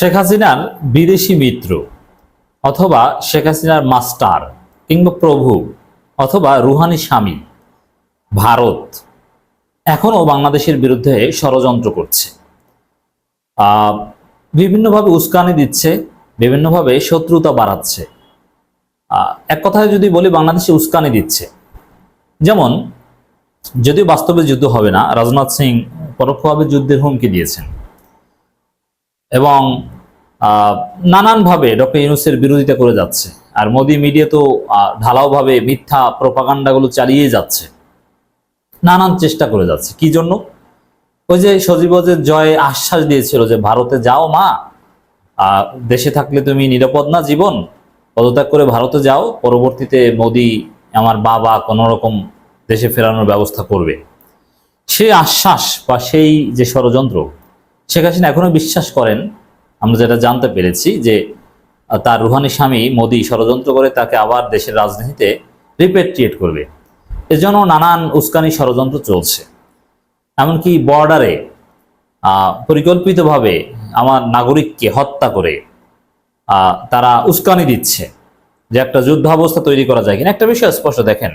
শেখ হাসিনার বিদেশি মিত্র অথবা শেখ হাসিনার মাস্টার কিংবা প্রভু অথবা রুহানি স্বামী ভারত এখনও বাংলাদেশের বিরুদ্ধে ষড়যন্ত্র করছে। বিভিন্নভাবে উস্কানি দিচ্ছে, বিভিন্নভাবে শত্রুতা বাড়াচ্ছে। এক কথায় যদি বলি, বাংলাদেশে উস্কানি দিচ্ছে। যেমন, যদিও বাস্তবে যুদ্ধ হবে না, রাজনাথ সিং পরোক্ষভাবে যুদ্ধের হুমকি দিয়েছেন। এবং নানানভাবে ডক্টর ইউনুসের বিরোধিতা করে যাচ্ছে। আর মোদি মিডিয়া তো ঢালাওভাবে মিথ্যা প্রপাগান্ডাগুলো চালিয়ে যাচ্ছে। নানান চেষ্টা করে যাচ্ছে। কি জন্য? ওই যে সজীবজের জয় আশ্বাস দিয়েছিল যে, ভারতে যাও মা। দেশে থাকলে তুমি নিরাপদ না জীবন। পদত্যাগ করে ভারতে যাও। পরবর্তীতে মোদি আমার বাবা কোনো রকম দেশে ফেরানোর ব্যবস্থা করবে। সেই আশ্বাস বা সেই যে ষড়যন্ত্র শেখ হাসিনা এখনও বিশ্বাস করেন। আমরা যেটা জানতে পেরেছি যে তার রুহানি স্বামী মোদি ষড়যন্ত্র করে তাকে আবার দেশের রাজনীতিতে রিপেট্রিয়েট করবে। এজন্য নানান উস্কানি ষড়যন্ত্র চলছে। এমনকি বর্ডারে পরিকল্পিতভাবে আমার নাগরিককে হত্যা করে তারা উস্কানি দিচ্ছে যে একটা যুদ্ধাবস্থা তৈরি করা যায় কিনা। একটা বিষয় স্পষ্ট, দেখেন,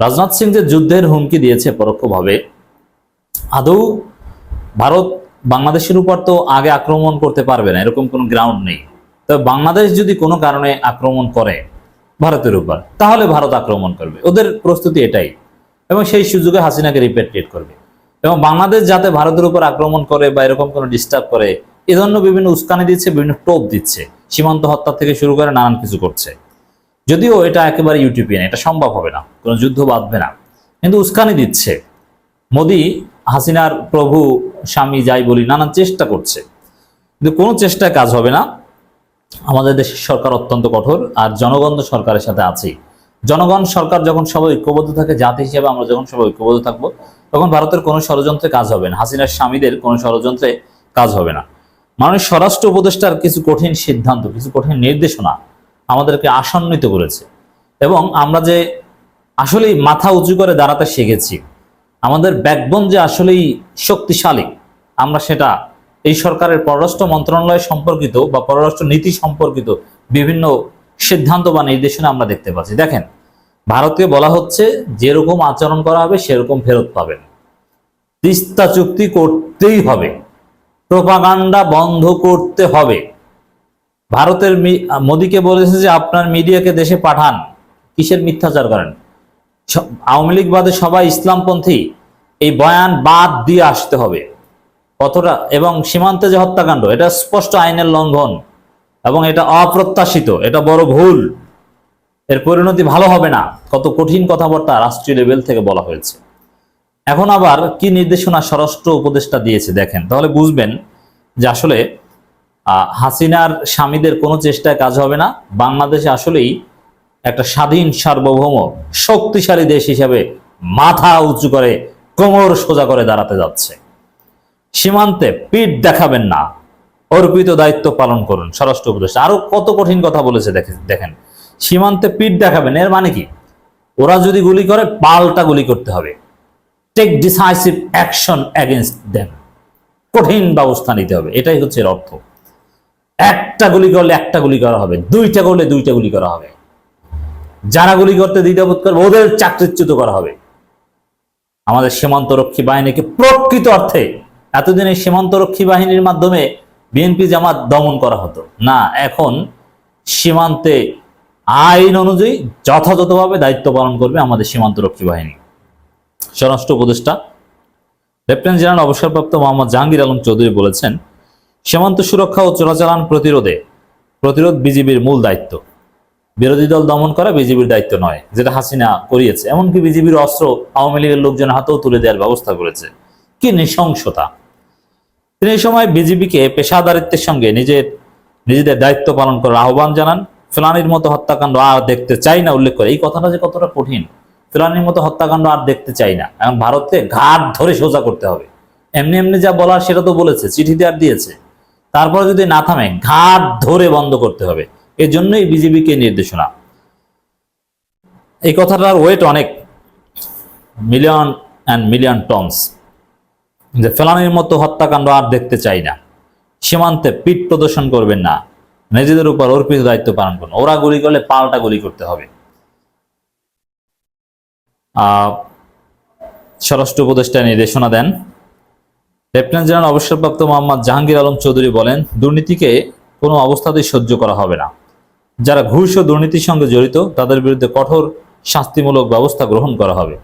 রাজনাথ সিং যে যুদ্ধের হুমকি দিয়েছে পরোক্ষভাবে, আদৌ ভারত বাংলাদেশের উপর তো আগে আক্রমণ করতে পারবে না, এরকম কোনো গ্রাউন্ড নেই। তবে বাংলাদেশ যদি কোনো কারণে আক্রমণ করে ভারতের উপর, তাহলে ভারত আক্রমণ করবে। ওদের প্রস্তুতি এটাই। এবং সেই সুযোগে হাসিনাকে রিপেট্রিয়েট করবে। এবং বাংলাদেশ যাতে ভারতের উপর আক্রমণ করে বা এরকম কোনো ডিস্টার্ব করে এজন্য বিভিন্ন উস্কানি দিচ্ছে, বিভিন্ন টোপ দিচ্ছে, সীমান্ত হত্যা থেকে শুরু করে নানান কিছু করছে। যদিও এটা একেবারে ইউটিউবিয়ান এটা সম্ভব হবে না, কোনো যুদ্ধ বাঁধবে না। কিন্তু উস্কানি দিচ্ছে। মোদি হাসিনার প্রভু স্বামী যাই বলি, নানান চেষ্টা করছে। কিন্তু কোনো চেষ্টায় কাজ হবে না। আমাদের দেশের সরকার অত্যন্ত কঠোর আর জনগণ তো সরকারের সাথে আছেই জনগণ, সরকার যখন সবাই ঐক্যবদ্ধ থাকে, জাতি হিসেবে আমরা যখন সবাই ঐক্যবদ্ধ থাকব, তখন ভারতের কোনো ষড়যন্ত্রে কাজ হবে না। হাসিনার স্বামীদের কোনো ষড়যন্ত্রে কাজ হবে না। মানুষ স্বরাষ্ট্র উপদেষ্টার কিছু কঠিন সিদ্ধান্ত, কিছু কঠিন নির্দেশনা আমাদেরকে আসন্বিত করেছে। এবং আমরা যে আসলেই মাথা উঁচু করে দাঁড়াতে শিখেছি আমাদের ব্যাকবোন যে আসলেই শক্তিশালী, আমরা সেটা এই সরকারের পররাষ্ট্র মন্ত্রণালয় সম্পর্কিত বা পররাষ্ট্র নীতি সম্পর্কিত বিভিন্ন সিদ্ধান্ত বা নির্দেশনা আমরা দেখতে পাচ্ছি। দেখেন, ভারতকে বলা হচ্ছে যেরকম আচরণ করা হবে সেরকম ফেরত পাবেন। তিস্তা চুক্তি করতেই হবে। প্রপাগান্ডা বন্ধ করতে হবে। ভারতের মোদীকে বলেছে যে আপনার মিডিয়াকে দেশে পাঠান। কিসের মিথ্যাচার করেন? আওয়ামী লীগ বাদে সবাই ইসলামপন্থী। এই বয়ান বাদ দিয়ে আসতে হবে। কতটা এবং সীমান্তে যে হত্যাকাণ্ড, এটা স্পষ্ট আইনের লঙ্ঘন এবং এটা অপ্রত্যাশিত, এটা বড় ভুল। এর পরিণতি ভালো হবে না। কত কঠিন কথাবার্তা রাষ্ট্রীয় লেভেল থেকে বলা হয়েছে। এখন আবার কি নির্দেশনা স্বরাষ্ট্র উপদেষ্টা দিয়েছে, দেখেন। তাহলে বুঝবেন যে আসলে হাসিনার স্বামীদের কোনো চেষ্টায় কাজ হবে না। বাংলাদেশে আসলেই একটা স্বাধীন সার্বভৌম, শক্তিশালী দেশ হিসাবে মাথা উঁচু করে কোমর সোজা করে দাঁড়াতে যাচ্ছে। সীমান্তে পিঠ দেখাবেন না। অর্পিত দায়িত্ব পালন করুন, স্বরাষ্ট্র উপদেষ্টা। আরও কত কঠিন কথা বলেছে দেখে দেখেন। সীমান্তে পিঠ দেখাবেন, এর মানে কি? ওরা যদি গুলি করে, পাল্টা গুলি করতে হবে। Take decisive action against them কঠিন ব্যবস্থা নিতে হবে, এটাই হচ্ছে এর অর্থ। একটা গুলি করলে একটা গুলি করা হবে, দুইটা করলে দুইটা গুলি করা হবে। যারা গুলি করতে দ্বিধাবোধ করবে, ওদের চাকরিচ্যুত করা হবে। আমাদের সীমান্তরক্ষী বাহিনীকে প্রকৃত অর্থে এতদিন এই সীমান্তরক্ষী বাহিনীর মাধ্যমে বিএনপি জামাত দমন করা হতো। না, এখন সীমান্তে আইন অনুযায়ী যথাযথভাবে দায়িত্ব পালন করবে আমাদের সীমান্তরক্ষী বাহিনী। স্বরাষ্ট্র উপদেষ্টা, লেফটেন্যান্ট জেনারেল অবসরপ্রাপ্ত মোহাম্মদ জাহাঙ্গীর আলম চৌধুরী বলেছেন, সীমান্ত সুরক্ষা ও চোরাচালান প্রতিরোধে প্রতিরোধ বিজিবির মূল দায়িত্ব। বিরোধী দল দমন করা বিজেপির দায়িত্ব নয়, যেটা হাসিনা করিয়েছে। এমনকি বিজেপির অস্ত্র আওয়ামী লীগের লোকজন হাতেও তুলে দেওয়ার ব্যবস্থা করেছে। কি নৃশংসতা। তিনি এই সময় বিজেপিকে পেশাদারিত্বের সঙ্গে নিজের, নিজেদের দায়িত্ব পালন করার আহ্বান জানান। ফেলানির মতো হত্যাকাণ্ড আর দেখতে চাই না উল্লেখ করে। এই কথাটা যে কতটা কঠিন। ফেলানির মতো হত্যাকাণ্ড আর দেখতে চাই না। এখন ভারতকে ঘাট ধরে সোজা করতে হবে। এমনি এমনি যা বলার সেটা তো বলেছে চিঠিতে আর দিয়েছে। তারপরে যদি না থামে, ঘাট ধরে বন্ধ করতে হবে। এর জন্যই বিজেপিকে নির্দেশনা। এই কথাটার ওয়েট অনেক। মিলিয়ন অ্যান্ড মিলিয়ন টনস যে ফেলানির মতো হত্যাকাণ্ড আর দেখতে চাই না। সীমান্তে পিঠ প্রদর্শন করবেন না। নিজেদের উপর অর্পিত দায়িত্ব পালন করুন। ওরা গুলি করলে পাল্টা গুলি করতে হবে। স্বরাষ্ট্র উপদেষ্টা নির্দেশনা দেন। লেফটেন্যান্ট জেনারেল অবসরপ্রাপ্ত মোহাম্মদ জাহাঙ্গীর আলম চৌধুরী বলেন, দুর্নীতিকে কোনো অবস্থাতেই সহ্য করা হবে না। যারা ঘুষ ও দুর্নীতির সঙ্গে জড়িত, তাদের বিরুদ্ধে কঠোর শাস্তিমূলক ব্যবস্থা গ্রহণ করা হবে।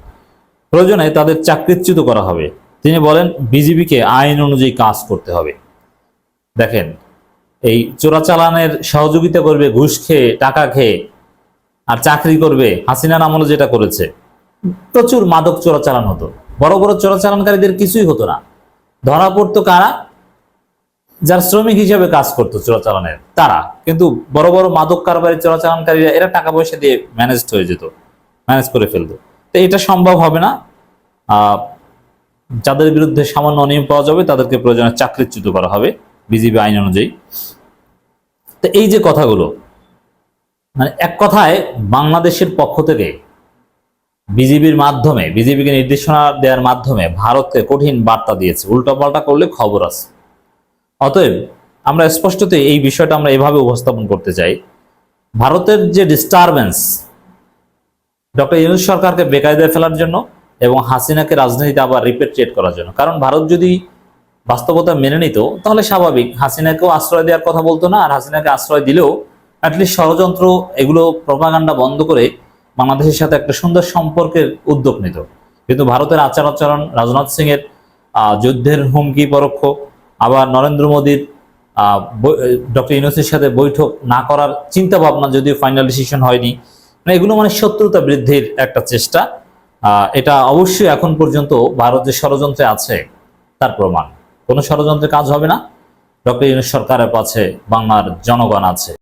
প্রয়োজনে তাদের চাকরিচ্যুত করা হবে। তিনি বলেন, বিজিবিকে আইন অনুযায়ী কাজ করতে হবে। দেখেন, এই চোরাচালানের সহযোগিতা করবে, ঘুষ খেয়ে, টাকা খেয়ে, আর চাকরি করবে, হাসিনার আমলে যেটা করেছে। প্রচুর মাদক চোরাচালান হতো। বড় বড় চোরাচালানকারীদের কিছুই হতো না। ধরা পড়তো কারা? যারা শ্রমিক হিসেবে কাজ করতো চোরাচালানের তারা। কিন্তু বড় বড় মাদক কারবারি চোরাচালানকারীরা এরা টাকা পয়সা দিয়ে ম্যানেজ হয়ে যেত ম্যানেজ করে ফেলতো। তো এটা সম্ভব হবে না। যাদের বিরুদ্ধে সামান্য অনিয়ম পাওয়া যাবে, তাদেরকে প্রয়োজনে চাকরিচ্যুত করা হবে, বিজিবি আইন অনুযায়ী। তো এই যে কথাগুলো মানে এক কথায় বাংলাদেশের পক্ষ থেকে বিজিবির মাধ্যমে, বিজিবিকে নির্দেশনা দেওয়ার মাধ্যমে ভারতকে কঠিন বার্তা দিয়েছে। উল্টাপাল্টা করলে খবর আছে। অতএব আমরা স্পষ্টত এই বিষয়টা আমরা এভাবে উপস্থাপন করতে চাই। ভারতের যে ডিস্টারবেন্স ডক্টর ইউনুস সরকারকে বেকায়দায় ফেলার জন্য এবং হাসিনাকে রাজনীতিতে আবার রিপেট্রিয়েট করার জন্য। কারণ ভারত যদি বাস্তবতা মেনে নিত, তাহলে স্বাভাবিক, হাসিনাকেও আশ্রয় দেওয়ার কথা বলতো না, আর হাসিনাকে আশ্রয় দিলেও অ্যাটলিস্ট ষড়যন্ত্র, এগুলো প্রপাগান্ডা বন্ধ করে বাংলাদেশের সাথে একটা সুন্দর সম্পর্কের উদ্যোগ নিত। কিন্তু ভারতের আচার আচরণ রাজনাথ সিং এর যুদ্ধের হুমকি পরোক্ষ আবার নরেন্দ্র মোদীর ডক্টর ইউনুসের সাথে বৈঠক না করার চিন্তা ভাবনা যদিও ফাইনাল ডিসিশন হয়নি মানে এগুলো মানে শত্রুতা বৃদ্ধির একটা চেষ্টা। এটা অবশ্যই এখন পর্যন্ত ভারত যে ষড়যন্ত্রে আছে, তার প্রমাণ। কোনো ষড়যন্ত্রে কাজ হবে না। ডক্টর ইউনুস সরকারের পাশে বাংলার জনগণ আছে।